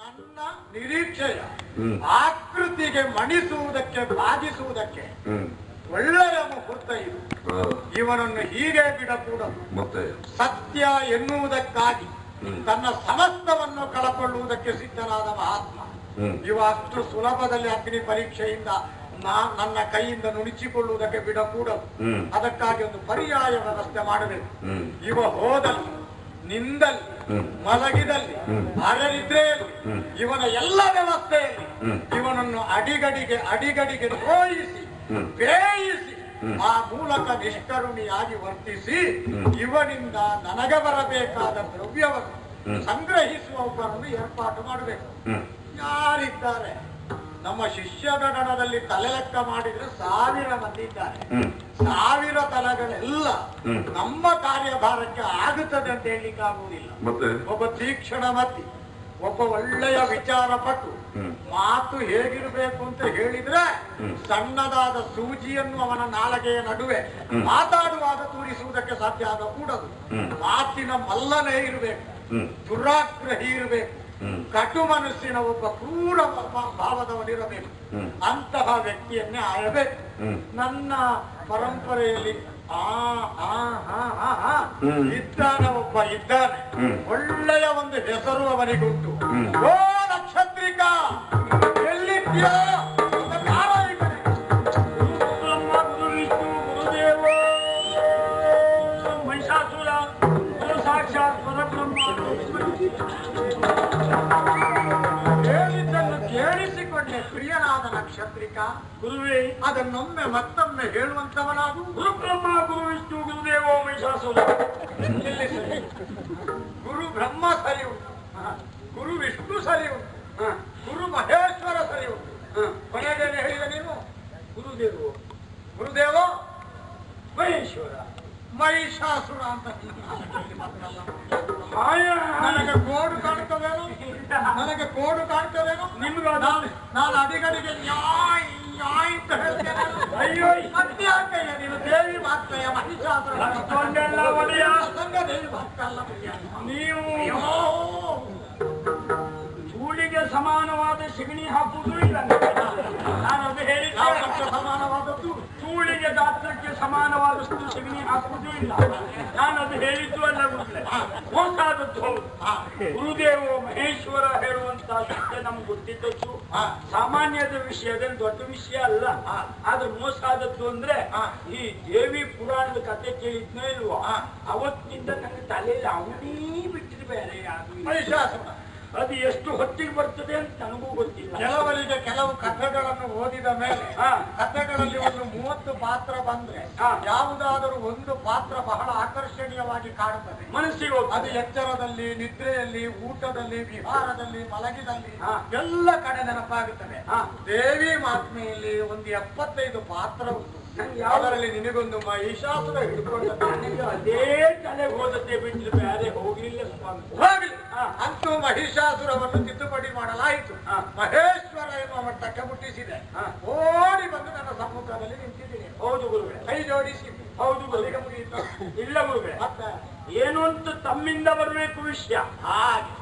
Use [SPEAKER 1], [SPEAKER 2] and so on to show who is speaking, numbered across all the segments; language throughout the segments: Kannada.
[SPEAKER 1] ನನ್ನ ನಿರೀಕ್ಷೆಯ ಆಕೃತಿಗೆ ಮಣಿಸುವುದಕ್ಕೆ ಬಾಧಿಸುವುದಕ್ಕೆ ಒಳ್ಳೆಯ ಮುಹೂರ್ತ ಇದು. ಇವನನ್ನು ಹೀಗೆ ಬಿಡಕೂಡದು.
[SPEAKER 2] ಮತ್ತೆ?
[SPEAKER 1] ಸತ್ಯ ಎನ್ನುವುದಕ್ಕಾಗಿ ತನ್ನ ಸಮಸ್ತವನ್ನು ಕಳಕೊಳ್ಳುವುದಕ್ಕೆ ಸಿದ್ಧನಾದ ಮಹಾತ್ಮ. ಇವ ಅಷ್ಟು ಸುಲಭದಲ್ಲಿ ಅಗ್ನಿ ಪರೀಕ್ಷೆಯಿಂದ ನಾ ನನ್ನ ಕೈಯಿಂದ ನುಣಿಸಿಕೊಳ್ಳುವುದಕ್ಕೆ ಬಿಡಕೂಡದು. ಅದಕ್ಕಾಗಿ ಒಂದು ಪರ್ಯಾಯ ವ್ಯವಸ್ಥೆ ಮಾಡಬೇಕು. ಇವ ಹೋದಲ್ಲಿ ನಿಂದಲ್ಲಿ ಮಲಗಿದಲ್ಲಿ
[SPEAKER 2] ಹ್ಮ್.
[SPEAKER 1] ಅರನಿದ್ರೆಯಲ್ಲಿ ಇವನ ಎಲ್ಲ ವ್ಯವಸ್ಥೆಯಲ್ಲಿ ಇವನನ್ನು ಅಡಿಗಡಿಗೆ ಅಡಿಗಡಿಗೆ ನೋಯಿಸಿ ಬೇಯಿಸಿ ಆ ಮೂಲಕ ನಿಷ್ಕರುಣಿಯಾಗಿ ವರ್ತಿಸಿ. ಇವನಿಂದ ನನಗೆ ಬರಬೇಕಾದ ದ್ರವ್ಯವನ್ನು. ಸಂಗ್ರಹಿಸುವ ಒಬ್ಬರನ್ನು ಏರ್ಪಾಟು ಮಾಡಬೇಕು. ಯಾರಿದ್ದಾರೆ? ನಮ್ಮ ಶಿಷ್ಯಗಣದಲ್ಲಿ ತಲೆ ಲೆಕ್ಕ ಮಾಡಿದ್ರೆ ಸಾವಿರ ಮಂದಿ ಇದ್ದಾರೆ. ಸಾವಿರ ತಲಗಳೆಲ್ಲ ನಮ್ಮ ಕಾರ್ಯಭಾರಕ್ಕೆ ಆಗುತ್ತದೆ ಅಂತ ಹೇಳಲಿಕ್ಕೆ ಆಗುವುದಿಲ್ಲ.
[SPEAKER 2] ಮತ್ತೆ?
[SPEAKER 1] ಒಬ್ಬ ತೀಕ್ಷಣ ಮತಿ ಒಬ್ಬ ಒಳ್ಳೆಯ ವಿಚಾರ ಪಟ್ಟು ಮಾತು ಹೇಗಿರಬೇಕು ಅಂತ ಹೇಳಿದ್ರೆ ಸಣ್ಣದಾದ ಸೂಜಿಯನ್ನು ಅವನ ನಾಲಗೆಯ ನಡುವೆ ಮಾತಾಡುವಾಗ ತೂರಿಸುವುದಕ್ಕೆ ಸಾಧ್ಯ ಆಗಕೂಡದು
[SPEAKER 2] ಕೂಡದು.
[SPEAKER 1] ಮಾತಿನ ಮಲ್ಲನೆ ಇರಬೇಕು. ದುರಾಗ್ರಹಿ ಇರಬೇಕು. ಕಟು ಮನಸ್ಸಿನ ಒಬ್ಬ ಕ್ರೂರ ಭಾವದವನಿರಬೇಕು. ಅಂತಹ ವ್ಯಕ್ತಿಯನ್ನೇ ಆಯಬೇಕು. ನನ್ನ ಪರಂಪರೆಯಲ್ಲಿ ಆ ಆ ಇದ್ದಾನೆ ಒಬ್ಬ ಇದ್ದಾನೆ. ಒಳ್ಳೆಯ ಒಂದು ಹೆಸರು ಅವನಿಗುಂಟು. ಓ ನಕ್ಷತ್ರಿಕ!
[SPEAKER 3] ಪರಬ್ರಹ್ಮ
[SPEAKER 1] ಹೇಳಿದ್ದನ್ನು ಕೇಳಿಸಿಕೊಂಡೆ ಪ್ರಿಯನಾದ ನಕ್ಷತ್ರಿಕ.
[SPEAKER 3] ಗುರುವೇ
[SPEAKER 1] ಅದನ್ನೊಮ್ಮೆ ಮತ್ತೊಮ್ಮೆ ಹೇಳುವಂತವನಾಗು
[SPEAKER 3] ಗುರು ಬ್ರಹ್ಮ ಗುರು ವಿಷ್ಣು ಗುರುದೇವೋ ಮಹಿಷಾಸುರ.
[SPEAKER 1] ಗುರು ಬ್ರಹ್ಮ ಸರಿ ಉಂಟು. ಗುರು ವಿಷ್ಣು ಸರಿ ಉಂಟು. ಗುರು ಮಹೇಶ್ವರ ಸರಿ ಉಂಟು. ಕೊನೆಗೇನೆ ಹೇಳಿದ ನೀನು
[SPEAKER 3] ಗುರುದೇವ.
[SPEAKER 1] ಗುರುದೇವ
[SPEAKER 3] ಮಹೇಶ್ವರ.
[SPEAKER 1] ಮಹಿಷಾಸುರ ಅಂತ ನನಗೆ ಕೋಡು ಕಾಣ್ತದೇನು? ನನಗೆ ಕೋಡು ಕಾಣ್ತದೇನು?
[SPEAKER 3] ನಿಮ್ಗೆ
[SPEAKER 1] ನಾನು ಅಡಿಗಡಿಗೆ ನ್ಯಾಯ್ ಅಂತ ಹೇಳ್ತೇನೆ
[SPEAKER 3] ಅಯ್ಯೋ
[SPEAKER 1] ಮತ್ತೆ ಯಾಕಯ್ಯ ನೀನು ದೇವಿ ಮಾತ್ರೆಯ ಮಹಿಷಾಸುರ
[SPEAKER 3] ಅಷ್ಟೊಂದೆಲ್ಲ ಒಡೆಯ.
[SPEAKER 1] ಸಂಘ ದೇವಿ ಭಕ್ತ ಅಲ್ಲ.
[SPEAKER 3] ನೀವು ಧೂಳಿಗೆ ಸಮಾನವಾದ ಸಿಗಣಿ ಹಾಕುವುದೂ ಇಲ್ಲ ನಾನು ಅದು ಹೇಳಿದ್ದೆ.
[SPEAKER 1] ಸಮಾನವಾದದ್ದು?
[SPEAKER 3] ಧೂಳಿಗೆ ಗಾತ್ರಕ್ಕೆ ಸಮಾನವಾದಷ್ಟು ಸಗಣಿ ಹಾಕುವುದೂ ಇಲ್ಲ. ನಾನು ಅದು ಹೇಳಿದ್ದು ಅಲ್ಲ ಗುರುಗಳೇ. ಗುರುದೇವ ಮಹೇಶ್ವರ ಹೇಳುವಂತ ಸತ್ಯ ನಮ್ಗೆ ಗೊತ್ತಿದ್ದದ್ದು. ಸಾಮಾನ್ಯದ ವಿಷಯ, ಅದೇನು ದೊಡ್ಡ ವಿಷಯ ಅಲ್ಲ. ಆದ್ರೆ ಮೋಸಾದದ್ದು ಅಂದ್ರೆ. ಈ ದೇವಿ ಪುರಾಣದ ಕತೆ ಕೇಳಿದ್ನೋ ಇಲ್ವೋ? ಅವತ್ತಿಂದ ನನ್ನ ತಲೆಯಲ್ಲಿ ಅವನೇ ಬಿಟ್ಟಿದ್ದು ಬೇರೆ ಯಾರು ಇಲ್ಲ.
[SPEAKER 1] ಮಹಿಷಾಸುರ
[SPEAKER 3] ಅದು ಎಷ್ಟು ಹೊತ್ತಿಗೆ ಬರ್ತದೆ ಅಂತ ನನಗೂ ಗೊತ್ತಿಲ್ಲ
[SPEAKER 1] ಕೆಲವರಿಗೆ ಕೆಲವು ಕಥೆಗಳನ್ನು ಓದಿದ ಮೇಲೆ. ಕಥೆಗಳಲ್ಲಿ ಒಂದು ಮೂವತ್ತು ಪಾತ್ರ ಬಂದ್ರೆ. ಯಾವುದಾದರೂ ಒಂದು ಪಾತ್ರ ಬಹಳ ಆಕರ್ಷಣೀಯವಾಗಿ ಕಾಣುತ್ತದೆ
[SPEAKER 3] ಮನಸ್ಸಿಗೆ
[SPEAKER 1] ಅದು ಎಚ್ಚರದಲ್ಲಿ ನಿದ್ರೆಯಲ್ಲಿ ಊಟದಲ್ಲಿ ವಿಹಾರದಲ್ಲಿ ಮಲಗಿದಲ್ಲಿ. ಎಲ್ಲ ಕಡೆ ನೆನಪಾಗುತ್ತದೆ
[SPEAKER 3] ಹಾ.
[SPEAKER 1] ದೇವಿ ಮಾತ್ಮೆಯಲ್ಲಿ ಒಂದು ಎಪ್ಪತ್ತೈದು ಪಾತ್ರ ಉಂಟು
[SPEAKER 3] ನಂಗೆ ಯಾವ-
[SPEAKER 1] ಅದರಲ್ಲಿ ನಿನಗೊಂದು ಮಹಿಷಾಸುರ ಹಿಡ್ಕೊಂಡ
[SPEAKER 3] ನನಗೆ ಅದೇ ತಲೆ ಹೋದದ್ದೇ ಬಿಟ್ಟು ಬೇರೆ ಹೋಗ್ಲಿಲ್ಲ ಸ್ವಾಮಿ.
[SPEAKER 1] ಹೋಗಲಿ. ಅಂತೂ ಮಹಿಷಾಸುರವನ್ನು ತಿದ್ದುಪಡಿ ಮಾಡಲಾಯಿತು.
[SPEAKER 3] ಹಾ.
[SPEAKER 1] ಮಹೇಶ್ವರ ಎಂಬ ಮಟ್ಟಕ್ಕೆ ಮುಟ್ಟಿಸಿದೆ. ಓಡಿ ಬಂದು ನನ್ನ ಸಮ್ಮುಖದಲ್ಲಿ ನಿಂತಿದ್ದೀನಿ.
[SPEAKER 3] ಹೌದು ಗುರುಗಳೇ
[SPEAKER 1] ಕೈ ಜೋಡಿಸಿ.
[SPEAKER 3] ಹೌದು
[SPEAKER 1] ಮುಗಿಯಿತು.
[SPEAKER 3] ಇಲ್ಲ ಗುರುಗಳೇ
[SPEAKER 1] ಮತ್ತೆ?
[SPEAKER 3] ಏನು ಅಂತ ತಮ್ಮಿಂದ ಬರಬೇಕು ವಿಷಯ.
[SPEAKER 1] ಹಾಗೆ.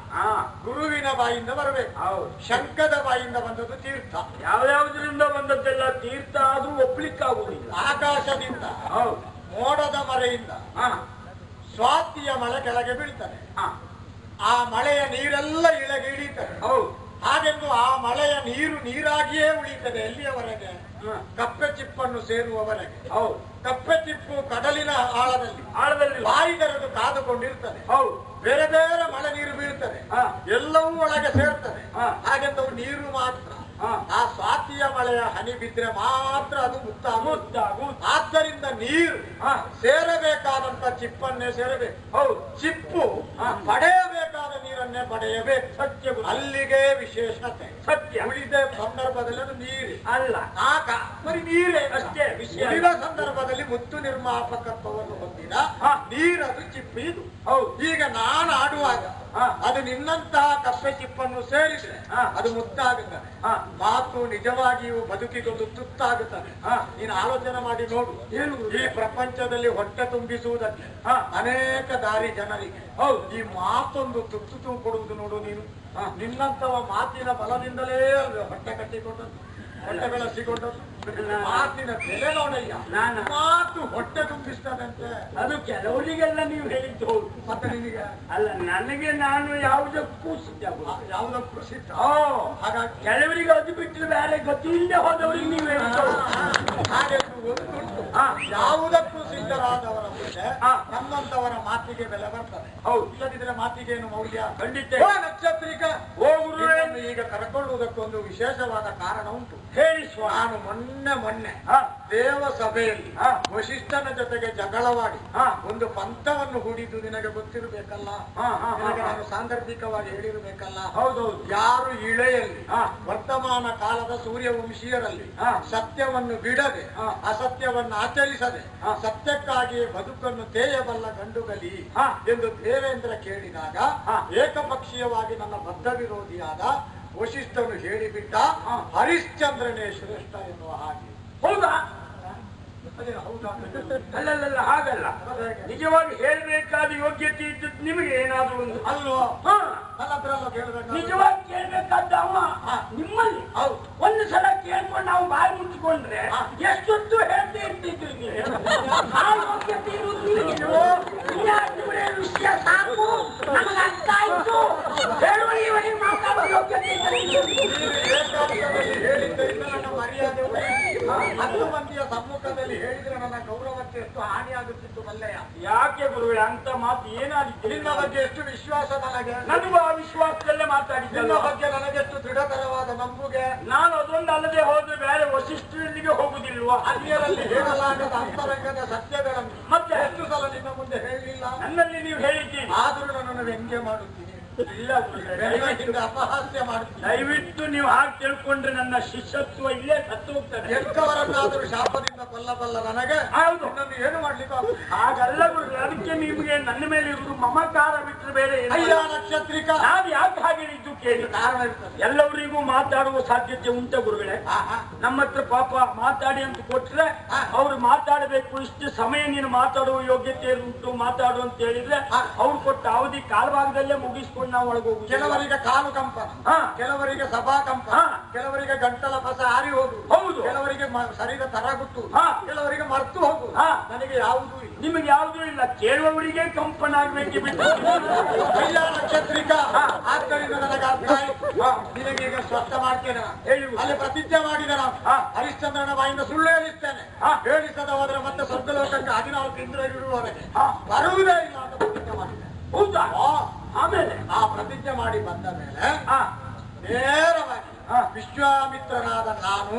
[SPEAKER 1] ಗುರುವಿನ ಬಾಯಿಂದ ಬರಬೇಕು.
[SPEAKER 3] ಹೌದು.
[SPEAKER 1] ಶಂಕದ ಬಾಯಿಂದ ಬಂದದ್ದು ತೀರ್ಥ.
[SPEAKER 3] ಯಾವ್ಯಾವ್ದ್ರಿಂದ ಬಂದದ್ದೆಲ್ಲ ತೀರ್ಥ ಆದ್ರೂ ಒಪ್ಲಿಕ್ಕಾಗುವುದಿಲ್ಲ.
[SPEAKER 1] ಆಕಾಶದಿಂದ
[SPEAKER 3] ಹೌದು.
[SPEAKER 1] ಮೋಡದ ಮರೆಯಿಂದ ಸ್ವಾತಿಯ ಮಳೆ ಕೆಳಗೆ
[SPEAKER 3] ಬೀಳ್ತಾರೆ
[SPEAKER 1] ಆ ಮಳೆಯ ನೀರೆಲ್ಲ ಇಳಗೆ ಇಳಿತಾರೆ
[SPEAKER 3] ಹೌದು.
[SPEAKER 1] ಹಾಗೆಂದು ಆ ಮಳೆಯ ನೀರು ನೀರಾಗಿಯೇ ಉಳಿತದೆ ಎಲ್ಲಿಯವರೆಗೆ?
[SPEAKER 3] ಹಾ.
[SPEAKER 1] ಕಪ್ಪೆ ಚಿಪ್ಪನ್ನು ಸೇರುವವರೆಗೆ.
[SPEAKER 3] ಹೌದು.
[SPEAKER 1] ಕಪ್ಪೆ ಚಿಪ್ಪು ಕಡಲಿನ ಆಳದಲ್ಲಿ.
[SPEAKER 3] ಆಳದಲ್ಲಿ.
[SPEAKER 1] ಬಾಯಿ ತೆರೆದು ಕಾದುಕೊಂಡಿರ್ತದೆ.
[SPEAKER 3] ಹೌದು.
[SPEAKER 1] ಬೇರೆ ಬೇರೆ
[SPEAKER 3] ಹಾ.
[SPEAKER 1] ಎಲ್ಲವೂ ಒಳಗೆ ಸೇರ್ತದೆ
[SPEAKER 3] ಹಾ.
[SPEAKER 1] ಹಾಗೆಂದು ನೀರು ಮಾತ್ರ. ಆ ಸ್ವಾತಿಯ ಮಳೆಯ ಹನಿ ಬಿದ್ರೆ ಮಾತ್ರ ಅದು ಮುಕ್ತ ಆಗುವುದು. ಆದ್ದರಿಂದ ನೀರು. ಸೇರಬೇಕಾದಂತ ಚಿಪ್ಪನ್ನೇ ಸೇರಬೇಕು
[SPEAKER 3] ಹೌದು
[SPEAKER 1] ಚಿಪ್ಪು
[SPEAKER 3] ಹಾ.
[SPEAKER 1] ಪಡೆಯಬೇಕಾದ ನೀರನ್ನೇ ಪಡೆಯಬೇಕು
[SPEAKER 3] ಸತ್ಯ
[SPEAKER 1] ಅಲ್ಲಿಗೆ ವಿಶೇಷತೆ
[SPEAKER 3] ಸತ್ಯ
[SPEAKER 1] ಉಳಿದ ಸಂದರ್ಭದಲ್ಲಿ ಅದು ನೀರು
[SPEAKER 3] ಅಲ್ಲ
[SPEAKER 1] ಆಗ ಬರೀ ನೀರೇ
[SPEAKER 3] ಅಷ್ಟೇ
[SPEAKER 1] ಉಳಿದ ಸಂದರ್ಭದಲ್ಲಿ ಮುತ್ತು ನಿರ್ಮಾಪಕತ್ವವನ್ನು ಹೊಂದಿದ. ನೀರದು ಚಿಪ್ಪು ಇದು
[SPEAKER 3] ಹೌದು
[SPEAKER 1] ಈಗ ನಾನು ಆಡುವಾಗ. ಅದು ನಿನ್ನಂತಹ ಕಪ್ಪೆ ಚಿಪ್ಪನ್ನು ಸೇರಿದ್ರೆ
[SPEAKER 3] ಹಾ.
[SPEAKER 1] ಅದು
[SPEAKER 3] ಹಾ.
[SPEAKER 1] ಮಾತು ನಿಜವಾಗಿಯೂ ಬದುಕಿಗೊಂದು ತುತ್ತಾಗುತ್ತದೆ
[SPEAKER 3] ಹಾ.
[SPEAKER 1] ನೀನು ಆಲೋಚನೆ ಮಾಡಿ ನೋಡು
[SPEAKER 3] ಏನು
[SPEAKER 1] ಈ ಪ್ರಪಂಚದಲ್ಲಿ ಹೊಟ್ಟೆ ತುಂಬಿಸುವುದಕ್ಕೆ
[SPEAKER 3] ಹಾ.
[SPEAKER 1] ಅನೇಕ ದಾರಿ ಜನರಿಗೆ
[SPEAKER 3] ಹೌದು.
[SPEAKER 1] ಈ ಮಾತೊಂದು ತುತ್ತು ತುಂಬಿಕೊಡುವುದು ಕೊಡುವುದು ನೋಡು ನೀನು ನಿನ್ನಂತವ ಮಾತಿನ ಬಲದಿಂದಲೇ ಹೊಟ್ಟೆ ಕಟ್ಟಿಕೊಂಡದ್ದು ಹೊಟ್ಟೆ ಬೆಳೆಸಿಕೊಂಡದ್ದು ಮಾತಿನ ಬೆಲೆ ನೋಡಯ್ಯ.
[SPEAKER 3] ನಾನು-
[SPEAKER 1] ಮಾತು ಹೊಟ್ಟೆ ತುಂಬಿಸ್ತದಂತೆ.
[SPEAKER 3] ಅದು ಕೆಲವರಿಗೆಲ್ಲ ನೀವು ಹೇಳಿದ್ದು ಹೌದು.
[SPEAKER 1] ಮತ್ತೆ ನಿನಗೆ?
[SPEAKER 3] ಅಲ್ಲ ನನಗೆ ನಾನು ಯಾವುದಕ್ಕೂ ಸಿದ್ಧ
[SPEAKER 1] ಯಾವುದಕ್ಕೂ ಸಿದ್ಧ? ಹಾಗಾಗಿ
[SPEAKER 3] ಕೆಲವರಿಗೆ ಅದು ಬಿಟ್ಟರೆ ಬೇರೆ ಗತಿಯಿಂದ ಹೋದವರಿಗೆ ನೀವು ಹೇಳಿದ್ದು
[SPEAKER 1] ಹಾಗೆ ಯಾವುದಕ್ಕೂ ಸಿದ್ಧರಾದವರ. ನಮ್ಮಂತವರ ಮಾತಿಗೆ ಬೆಲೆ ಬರ್ತದೆ.
[SPEAKER 3] ಹೌದು.
[SPEAKER 1] ಇಲ್ಲದಿದ್ರೆ ಮಾತಿಗೆ ಏನು ಮೌಲ್ಯ?
[SPEAKER 3] ಖಂಡಿತ.
[SPEAKER 1] ನಕ್ಷತ್ರಿಕ. ಈಗ ಕರ್ಕೊಳ್ಳುವುದಕ್ಕೊಂದು ವಿಶೇಷವಾದ ಕಾರಣ ಉಂಟು.
[SPEAKER 3] ಹೇಳಿ ಸ್ವಾನು
[SPEAKER 1] ನಾನು ಮೊನ್ನೆ ಮೊನ್ನೆ ದೇವ ಸಭೆಯಲ್ಲಿ. ವಶಿಷ್ಠನ ಜೊತೆಗೆ ಜಗಳವಾಡಿ. ಒಂದು ಪಂಥವನ್ನು ಹೂಡಿದ್ದು ನಿನಗೆ ಗೊತ್ತಿರಬೇಕಲ್ಲ ನಾನು ಸಾಂದರ್ಭಿಕವಾಗಿ ಹೇಳಿರಬೇಕಲ್ಲ
[SPEAKER 3] ಹೌದೌದು
[SPEAKER 1] ಯಾರು ಇಳೆಯಲ್ಲಿ. ವರ್ತಮಾನ ಕಾಲದ ಸೂರ್ಯವಂಶೀಯರಲ್ಲಿ. ಸತ್ಯವನ್ನು ಬಿಡದೆ. ಅಸತ್ಯವನ್ನು ಆಚರಿಸದೆ. ಸತ್ಯಕ್ಕಾಗಿ ಬದುಕನ್ನು ತೇಯಬಲ್ಲ ಗಂಡುಗಲಿ. ಎಂದು ದೇವೇಂದ್ರ ಕೇಳಿದಾಗ. ಏಕಪಕ್ಷೀಯವಾಗಿ ನನ್ನ ಬದ್ಧ ವಿರೋಧಿಯಾದ ವಶಿಷ್ಠನು ಹೇಳಿಬಿಟ್ಟ. ಹರಿಶ್ಚಂದ್ರನೇ ಶ್ರೇಷ್ಠ ಎನ್ನುವ ಹಾಗೆ
[SPEAKER 3] ಹೌದಾ ಅಲ್ಲಲ್ಲ ಹಾಗಲ್ಲ? ನಿಜವಾಗಿ ಹೇಳಬೇಕಾದ ಯೋಗ್ಯತೆ ಇದ್ದದ್ದು ನಿಮಗೆ ಏನಾದ್ರೂ ಒಂದು.
[SPEAKER 1] ಅಲ್ವೋ
[SPEAKER 3] ನಿಜವಾಗಿ ಕೇಳ್ಬೇಕಾದ ಅವ. ನಿಮ್ಮಲ್ಲಿ.
[SPEAKER 1] ಹೌದು.
[SPEAKER 3] ಒಂದು ಸಲ ಕೇಳ್ಕೊಂಡು ನಾವು ಬಾಯಿ ಮುಚ್ಚಿಕೊಂಡ್ರೆ. ಎಷ್ಟೊತ್ತು ಹೇಳ್ತಾ ಇರ್ತಿದ್ರಿ ಆ ಯೋಗ್ಯತೆ ಇರುವುದು? ಇನ್ಯಾಕೆ ವಿಷಯ ಸಾಕು. ನಮಗೆ ಅರ್ಥ ಆಯ್ತು ಹೇಳುವ
[SPEAKER 1] ಹತ್ತು ಮಂದಿಯ ಸಮ್ಮುಖದಲ್ಲಿ ಹೇಳಿದ್ರೆ ನನ್ನ ಗೌರವಕ್ಕೆ ಎಷ್ಟು ಹಾನಿಯಾಗುತ್ತಿತ್ತು ಮಲ್ಲಯ್ಯ
[SPEAKER 3] ಯಾಕೆ ಗುರುಗಳೇ ಅಂತ ಮಾತು ಏನಾದಿತ್ತು
[SPEAKER 1] ನಿನ್ನ ಬಗ್ಗೆ ಎಷ್ಟು ವಿಶ್ವಾಸ ನನಗೆ?
[SPEAKER 3] ನನಗೂ ಆ ವಿಶ್ವಾಸದಲ್ಲೇ
[SPEAKER 1] ನಿನ್ನ
[SPEAKER 3] ಮಾತಾಡಿದ್ದಲ್ಲ
[SPEAKER 1] ಬಗ್ಗೆ ನನಗೆಷ್ಟು ದೃಢತರವಾದ ನಂಬುಗೆ?
[SPEAKER 3] ನಾನು ಅದೊಂದು ಅಲ್ಲದೆ ಹೋದ್ರೆ ಬೇರೆ ವಶಿಷ್ಠರಲ್ಲಿಗೆ ಹೋಗುದಿಲ್ವಾ?
[SPEAKER 1] ಅನ್ಯರಲ್ಲಿ ಹೇಳಲಾಗದ ಅಂತರಂಗದ ಸತ್ಯಗಳನ್ನು
[SPEAKER 3] ಮತ್ತೆ?
[SPEAKER 1] ಎಷ್ಟು ಸಲ ನಿನ್ನ ಮುಂದೆ ಹೇಳಲಿಲ್ಲ
[SPEAKER 3] ನನ್ನಲ್ಲಿ ನೀವು ಹೇಳಿದ್ದೀರಿ.
[SPEAKER 1] ಆದರೂ ನನ್ನನ್ನು ವ್ಯಂಗ್ಯ ಮಾಡುತ್ತೀನಿ
[SPEAKER 3] ಇಲ್ಲ
[SPEAKER 1] ಅಪಹಾಸ್ಯ ಮಾಡುತ್ತೀನಿ
[SPEAKER 3] ದಯವಿಟ್ಟು ನೀವು ಹಾಗೆ ತಿಳ್ಕೊಂಡ್ರೆ ನನ್ನ ಶಿಷ್ಯತ್ವ ಇಲ್ಲೇ ಕತ್ತು ಹೋಗ್ತದೆ
[SPEAKER 1] ಎಂತವರನ್ನಾದರೂ ಶಾಪದಿಂದ ಕೊಲ್ಲಬಲ್ಲ ನನಗೆ
[SPEAKER 3] ಹೌದು
[SPEAKER 1] ನಾನು ಏನು ಮಾಡ್ಲಿಕ್ಕೆ.
[SPEAKER 3] ಹಾಗಲ್ಲ ಗುರುಗಳೇ ಅದಕ್ಕೆ ನನ್ನ ಮೇಲೆ ಇರುವುದು ಮಮಕಾರ ಬಿಟ್ಟರೆ ಬೇರೆ
[SPEAKER 1] ಅಯ್ಯ ನಕ್ಷತ್ರಿಕ
[SPEAKER 3] ನಾವು ಯಾಕೆ ಹಾಗೆ ಇದ್ದು ಕೇಳಿ
[SPEAKER 1] ಕಾರಣ ಇರ್ತದೆ
[SPEAKER 3] ಎಲ್ಲವರಿಗೂ ಮಾತಾಡುವ ಸಾಧ್ಯತೆ ಉಂಟ ಗುರುಗಳೇ. ನಮ್ಮ ಹತ್ರ ಪಾಪ ಮಾತಾಡಿ ಅಂತ ಕೊಟ್ರೆ. ಅವ್ರು ಮಾತಾಡಬೇಕು ಇಷ್ಟು ಸಮಯ ನೀನು ಮಾತಾಡುವ ಯೋಗ್ಯತೆ ಉಂಟು ಮಾತಾಡು ಅಂತ ಹೇಳಿದ್ರೆ. ಅವ್ರು ಕೊಟ್ಟ ಅವಧಿ ಕಾಲಭಾಗದಲ್ಲೇ ಮುಗಿಸ್ಕೊಂಡು ನಾವು ಒಳಗೆ ಹೋಗುದು
[SPEAKER 1] ಕೆಲವರಿಗೆ ಕಾಲು
[SPEAKER 3] ಕಂಪ.
[SPEAKER 1] ಕೆಲವರಿಗೆ ಸಭಾ
[SPEAKER 3] ಕಂಪ.
[SPEAKER 1] ಕೆಲವರಿಗೆ ಗಂಟಲ ಪಸ ಹಾರಿ ಹೋಗುದು
[SPEAKER 3] ಹೌದು.
[SPEAKER 1] ಕೆಲವರಿಗೆ ಶರೀರ
[SPEAKER 3] ತರಗುತ್ತು.
[SPEAKER 1] ಕೆಲವರಿಗೆ ಮರ್ತು ಹೋಗುದು. ನನಗೆ ಯಾವುದೂ
[SPEAKER 3] ನಿಮಗೆ ಯಾವ್ದು ಇಲ್ಲ ಕೇಳುವವರಿಗೆ ಕಂಪನ ಆಗ್ಬೇಕು ಬಿಟ್ಟು
[SPEAKER 1] ಇಲ್ಲ ನಕ್ಷತ್ರಿಕ. ಆದ್ದರಿಂದ ನನಗೆ ಅರ್ಥ ಆಯ್ತು
[SPEAKER 3] ಹಾ.
[SPEAKER 1] ನಿನಗೆ ಈಗ ಸ್ವಚ್ಛ ಮಾಡ್ತೇನೆ. ಅಲ್ಲಿ ಪ್ರತಿಜ್ಞೆ. ಹರಿಶ್ಚಂದ್ರನ ಬಾಯಿಂದ ಸುಳ್ಳು ಹೇಳಿಸ್ತೇನೆ. ಹೇಳಿಸದ ಹೋದ್ರೆ ಮತ್ತೆ ಸ್ವರ್ಗಲೋಕಕ್ಕೆ ಹದಿನಾಲ್ಕು ಇಂದ್ರರಿರುವವರೆಗೆ
[SPEAKER 3] ಹಾ.
[SPEAKER 1] ಬರುವುದೇ ಇಲ್ಲ ಅಂತ ಪ್ರತಿಜ್ಞೆ ಮಾಡಿದೆ
[SPEAKER 3] ಹೌದಾ ಆಮೇಲೆ
[SPEAKER 1] ಆ ಪ್ರತಿಜ್ಞೆ ಮಾಡಿ ಬಂದ ಮೇಲೆ ನೇರವಾಗಿ. ವಿಶ್ವಾಮಿತ್ರನಾದ ನಾನು.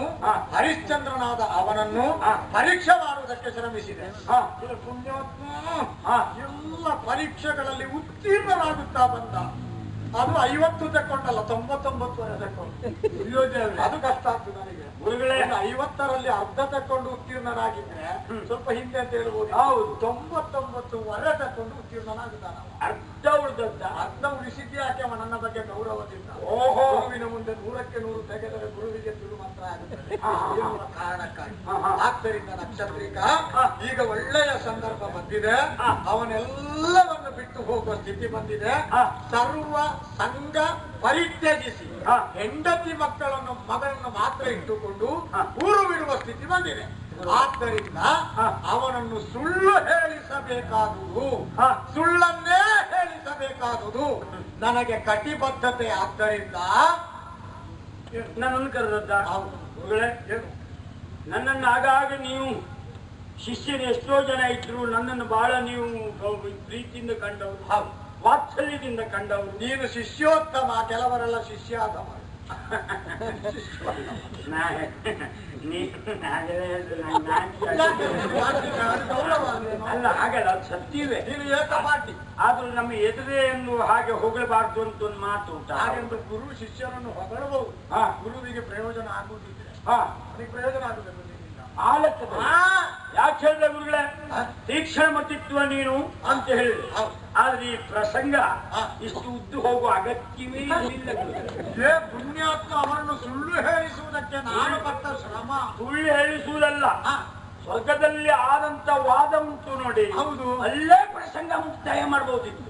[SPEAKER 1] ಹರಿಶ್ಚಂದ್ರನಾದ ಅವನನ್ನು. ಪರೀಕ್ಷೆ ಮಾಡುವುದಕ್ಕೆ ಶ್ರಮಿಸಿದೆ. ಪುಣ್ಯಾತ್ಮ.
[SPEAKER 3] ಹಾ.
[SPEAKER 1] ಎಲ್ಲ ಪರೀಕ್ಷೆಗಳಲ್ಲಿ ಉತ್ತೀರ್ಣರಾಗುತ್ತಾ ಬಂದ. ಅದು ಐವತ್ತು ತಕೊಂಡಲ್ಲ ತೊಂಬತ್ತೊಂಬತ್ತುವರೆ ತಕೊಂಡು ಅದು ಕಷ್ಟ ಆಗ್ತದೆ ನನಗೆ.
[SPEAKER 3] ಗುರುಗಳೇ.
[SPEAKER 1] ಐವತ್ತರಲ್ಲಿ ಅರ್ಧ ತಕೊಂಡು ಉತ್ತೀರ್ಣನಾಗಿದ್ರೆ ಸ್ವಲ್ಪ ಹಿಂದೆ ಅಂತ ಹೇಳ್ಬೋದು.
[SPEAKER 3] ಹೌದು.
[SPEAKER 1] ತೊಂಬತ್ತೊಂಬತ್ತುವರೆ ತಕೊಂಡು ತಕ್ಕೊಂಡು ಉತ್ತೀರ್ಣನಾಗುತ್ತಾನ
[SPEAKER 3] ಅರ್ಧ ಉಳಿದದ್ದ
[SPEAKER 1] ಅರ್ಧ ಉಳಿಸಿದ್ದೆ ಯಾಕೆ ಅವ ನನ್ನ ಬಗ್ಗೆ ಗೌರವದಿಂದ.
[SPEAKER 3] ಓಹೋ.
[SPEAKER 1] ಗುರುವಿನ ಮುಂದೆ ನೂರಕ್ಕೆ ನೂರು ತೆಗೆದರೆ ಗುರುವಿಗೆ ಕಾರಣಕ್ಕಾಗಿ. ಆದ್ದರಿಂದ ನಕ್ಷತ್ರಿಕ. ಈಗ ಒಳ್ಳೆಯ ಸಂದರ್ಭ ಬಂದಿದೆ. ಅವನೆಲ್ಲವನ್ನು ಬಿಟ್ಟು ಹೋಗುವ ಸ್ಥಿತಿ ಬಂದಿದೆ. ಸರ್ವ ಸಂಘ ಪರಿತ್ಯಜಿಸಿ. ಹೆಂಡತಿ ಮಕ್ಕಳನ್ನು, ಮಗಳನ್ನು ಮಾತ್ರ ಇಟ್ಟುಕೊಂಡು. ಊರು ಬಿಡುವ ಸ್ಥಿತಿ ಬಂದಿದೆ ಆದ್ದರಿಂದ. ಅವನನ್ನು ಸುಳ್ಳು ಹೇಳಿಸಬೇಕಾದುದು. ಸುಳ್ಳನ್ನೇ ಹೇಳಿಸಬೇಕಾದುದು ನನಗೆ ಕಟಿಬದ್ಧತೆ ಆದ್ದರಿಂದ
[SPEAKER 3] ನನ್ನನ್ನು ಕರೆದದ್ದ? ನನ್ನನ್ನು ಆಗಾಗ ನೀವು ಶಿಷ್ಯರು ಎಷ್ಟೋ ಜನ ಇದ್ರು ನನ್ನನ್ನು ಬಹಳ ನೀವು ಪ್ರೀತಿಯಿಂದ ಕಂಡವರು. ವಾತ್ಸಲ್ಯದಿಂದ ಕಂಡವರು
[SPEAKER 1] ನೀನು ಶಿಷ್ಯೋತ್ತಮ, ಕೆಲವರೆಲ್ಲ ಶಿಷ್ಯಾಗಮ
[SPEAKER 3] ಅಲ್ಲ ಹಾಗಲ್ಲ ಅದು ಸತ್ಯವೇ
[SPEAKER 1] ನೀನು ಏಕಪಾಟಿ
[SPEAKER 3] ಆದ್ರೂ ನಮ್ಮ ಎದುರೇ ಎಂದು ಹಾಗೆ ಹೊಗಳಬಾರ್ದು ಅಂತ ಒಂದು ಮಾತು ಉಂಟು.
[SPEAKER 1] ಹಾಗೆಂದು ಗುರು ಶಿಷ್ಯರನ್ನು ಹೊಗಳಬಹುದು.
[SPEAKER 3] ಹಾ.
[SPEAKER 1] ಗುರುವಿಗೆ ಪ್ರಯೋಜನ ಆಗುವುದಿದ್ರೆ.
[SPEAKER 3] ಹಾ.
[SPEAKER 1] ಅದಕ್ಕೆ ಪ್ರಯೋಜನ ನಿನ್ನಿಂದ.
[SPEAKER 3] ಆ ಲೆಕ್ಕದಲ್ಲಿ
[SPEAKER 1] ಹಾ.
[SPEAKER 3] ಯಾಕೆ ಹೇಳಿದ್ರೆ ಗುರುಗಳೇ? ತೀಕ್ಷಣ ಮತಿತ್ವ ನೀನು ಅಂತ ಹೇಳಿದೆ. ಆದ್ರೆ ಈ ಪ್ರಸಂಗ. ಇಷ್ಟು ಉದ್ದು ಹೋಗುವ ಅಗತ್ಯವೇ ಇಲ್ಲ
[SPEAKER 1] ಪುಣ್ಯಾತ್ಮ ಅವರನ್ನು ಸುಳ್ಳು ಹೇಳಿಸುವುದಕ್ಕೆ ನಾನು ಪಟ್ಟ ಶ್ರಮ.
[SPEAKER 3] ಸುಳ್ಳು ಹೇಳಿಸುವುದಲ್ಲ. ಸ್ವರ್ಗದಲ್ಲಿ ಆದಂತ ವಾದ ಉಂಟು ನೋಡಿ
[SPEAKER 1] ಹೌದು.
[SPEAKER 3] ಅಲ್ಲೇ ಪ್ರಸಂಗ ಮುಕ್ತಾಯ ಮಾಡಬಹುದಿತ್ತು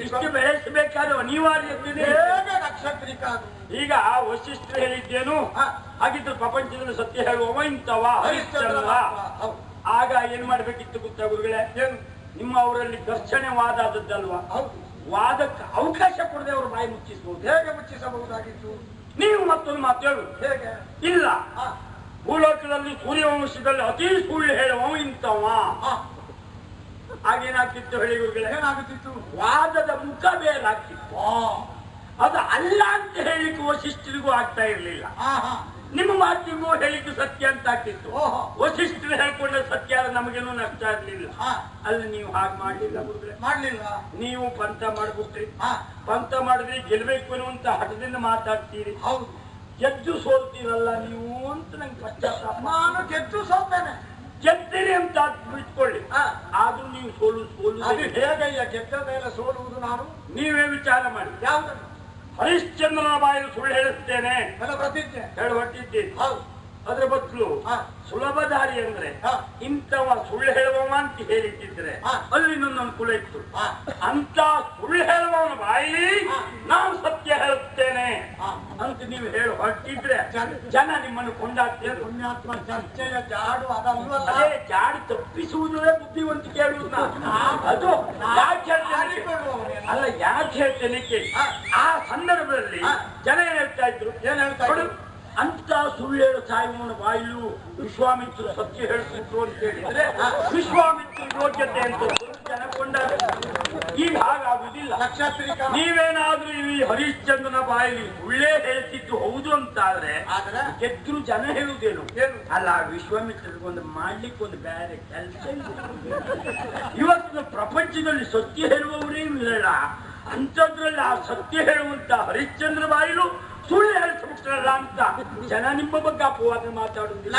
[SPEAKER 3] ಇಷ್ಟು ಬೆಳೆಸಬೇಕಾದ ಅನಿವಾರ್ಯತೆ? ಈಗ ವಶಿಷ್ಠರು ಹೇಳಿದ್ದೇನು. ಹಾಗಿದ್ದು ಪ್ರಪಂಚದಲ್ಲಿ ಸತ್ಯ ಹೇಳುವವ ಇಂಥವ
[SPEAKER 1] ಹರಿಶ್ಚಂದ್ರ.
[SPEAKER 3] ಆಗ ಏನ್ ಮಾಡ್ಬೇಕಿತ್ತು ಗೊತ್ತಾ ಗುರುಗಳೇ?
[SPEAKER 1] ಏನು?
[SPEAKER 3] ನಿಮ್ಮ ಅವರಲ್ಲಿ ಘರ್ಷಣೆ ವಾದ ಆದದ್ದಲ್ವಾ? ವಾದಕ್ಕೆ ಅವಕಾಶ ಕೊಡದೆ ಅವ್ರ ಬಾಯಿ ಮುಚ್ಚಿಸಬಹುದು.
[SPEAKER 1] ಹೇಗೆ ಮುಚ್ಚಿಸಬಹುದಾಗಿತ್ತು?
[SPEAKER 3] ನೀವು ಮತ್ತೊಂದು ಮಾತು ಹೇಳು.
[SPEAKER 1] ಹೇಗೆ?
[SPEAKER 3] ಇಲ್ಲ. ಭೂಲೋಕದಲ್ಲಿ ಸೂರ್ಯವಂಶದಲ್ಲಿ ಅತಿ ಸುಳ್ಳು ಹೇಳುವ ಇಂಥವ. ಆಗೇನಾಗ್ತಿತ್ತು ಹೇಳಿ
[SPEAKER 1] ಏನಾಗುತ್ತಿತ್ತು
[SPEAKER 3] ವಾದದ ಮುಖ ಬೇರಾಗ್ತಿತ್ತು. ಅದು ಅಲ್ಲ ಅಂತ ಹೇಳಿಕ್ಕೆ ವಶಿಷ್ಠರಿಗೂ ಆಗ್ತಾ ಇರಲಿಲ್ಲ. ನಿಮ್ಮ ಮಾತಿಗೂ ಹೇಳಿಕ್ಕೆ ಸತ್ಯ ಅಂತ ಆಗ್ತಿತ್ತು. ವಶಿಷ್ಠರು ಹೇಳ್ಕೊಂಡ ಸತ್ಯ ನಮಗೇನು ನಷ್ಟ
[SPEAKER 1] ಇರಲಿಲ್ಲ.
[SPEAKER 3] ಅಲ್ಲಿ ನೀವು ಹಾಗೆ ಮಾಡ್ಲಿಲ್ಲ
[SPEAKER 1] ಮಾಡ್ಲಿಲ್ಲ.
[SPEAKER 3] ನೀವು ಪಂಥ ಮಾಡ್ಬಿಟ್ರಿ
[SPEAKER 1] ಹಾ,
[SPEAKER 3] ಪಂಥ ಮಾಡಿದ್ರಿ ಗೆಲ್ಬೇಕು ಅನ್ನುವಂತ ಹಠದಿಂದ ಮಾತಾಡ್ತೀರಿ.
[SPEAKER 1] ಹೌದು.
[SPEAKER 3] ಗೆದ್ದು ಸೋಲ್ತೀರಲ್ಲ ನೀವು ಅಂತ ನಂಗೆ ಪಶ್ಚಾತ್ತಾಪ
[SPEAKER 1] ನಾನು ಗೆದ್ದು ಸೋಲ್ತೇನೆ.
[SPEAKER 3] ಗೆದ್ದಿರಿ ಅಂತ ಬಿಟ್ಕೊಳ್ಳಿ.
[SPEAKER 1] ಹಾ.
[SPEAKER 3] ಆದ್ರೂ ನೀವು ಸೋಲು ಸೋಲು
[SPEAKER 1] ಅದು ಹೇಗಯ್ಯ? ಗೆದ್ದ ಮೇಲೆ ಸೋಲುವುದು ನಾನು?
[SPEAKER 3] ನೀವೇ ವಿಚಾರ ಮಾಡಿ.
[SPEAKER 1] ಯಾವುದನ್ನು
[SPEAKER 3] ಹರಿಶ್ಚಂದ್ರನ ಬಾಯಲ್ಲಿ ಸುಳ್ಳು ಹೇಳುತ್ತೇನೆ.
[SPEAKER 1] ಪ್ರತಿಜ್ಞೆ.
[SPEAKER 3] ಹೇಳಿ ಹೊಟ್ಟಿದ್ದೀನಿ
[SPEAKER 1] ಹೌದು.
[SPEAKER 3] ಅದ್ರ ಬದಲು. ಸುಲಭ ದಾರಿ ಅಂದ್ರೆ. ಇಂಥವ ಸುಳ್ಳು ಹೇಳುವವ ಅಂತ
[SPEAKER 1] ಹೇಳಿಟ್ಟಿದ್ರೆ
[SPEAKER 3] ಅಲ್ಲಿ ನನ್ನ ಅನುಕೂಲ ಇತ್ತು. ಅಂತ ಸುಳ್ಳು ಹೇಳುವವನ ಬಾಯಿ. ನಾನು ಸತ್ಯ ಹೇಳುತ್ತೇನೆ. ಅಂತ ನೀವು ಹೇಳಿ ಹೊರಟಿದ್ರೆ
[SPEAKER 1] ಜನ-
[SPEAKER 3] ನಿಮ್ಮನ್ನು ಕೊಂಡಾಡ್ತೇನೆ
[SPEAKER 1] ಪುಣ್ಯಾತ್ಮ ಚರ್ಚೆಯ ಜಾಡು
[SPEAKER 3] ಅದೇ ಜಾಡಿ ತಪ್ಪಿಸುವುದೇ ಬುದ್ಧಿವಂತಿಕೆ ಹೇಳುವುದು ನಾನು. ಅದು ಅಲ್ಲ ಯಾಕೆ ಹೇಳ್ತೇನೆ ಆ ಸಂದರ್ಭದಲ್ಲಿ. ಜನ ಹೇಳ್ತಾ ಇದ್ರು?
[SPEAKER 1] ಏನ್ ಹೇಳ್ತಾ ಇದ್ರು?
[SPEAKER 3] ಅಂತ ಸುಳ್ಳು ಹೇಳು ಬಾಯಿಲು ವಿಶ್ವಾಮಿತ್ರ ಸತ್ಯ ಹೇಳ್ತಿದ್ರು ಅಂತ ಹೇಳಿದ್ರೆ ವಿಶ್ವಾಮಿತ್ರ ಯೋಗ್ಯತೆ ಅಂತ ಜನ ಕೊಂಡಾಗ ಈಗ ಹಾಗಾಗುದಿಲ್ಲ
[SPEAKER 1] ನಕ್ಷತ್ರಿಕ
[SPEAKER 3] ನೀವೇನಾದ್ರೂ ಈ ಹರಿಶ್ಚಂದ್ರನ ಬಾಯಲ್ಲಿ ಸುಳ್ಳೇ ಹೇಳ್ತಿದ್ದು ಹೌದು ಅಂತಾದ್ರೆ
[SPEAKER 1] ಆದ್ರೆ
[SPEAKER 3] ಗೆದ್ರು ಜನ
[SPEAKER 1] ಹೇಳುದೇನು?
[SPEAKER 3] ಅಲ್ಲ ವಿಶ್ವಾಮಿತ್ರಗೊಂದು ಮಾಡ್ಲಿಕ್ಕೆ ಒಂದು ಬೇರೆ ಕೆಲಸ ಇವತ್ತು ಪ್ರಪಂಚದಲ್ಲಿ ಸತ್ಯ ಹೇಳುವವರೇ ಇಲ್ಲ. ಅಂಥದ್ರಲ್ಲಿ ಆ ಸತ್ಯ ಹೇಳುವಂತ ಹರಿಶ್ಚಂದ್ರ ಬಾಯಿಲು ಸುಳ್ಳು ಹೇಳಿಸ್ಬಿಟ್ರಲ್ಲ ಅಂತ ಜನ ನಿಮ್ಮ ಬಗ್ಗೆ ಅಪವಾದ ಮಾತಾಡುವುದಿಲ್ಲ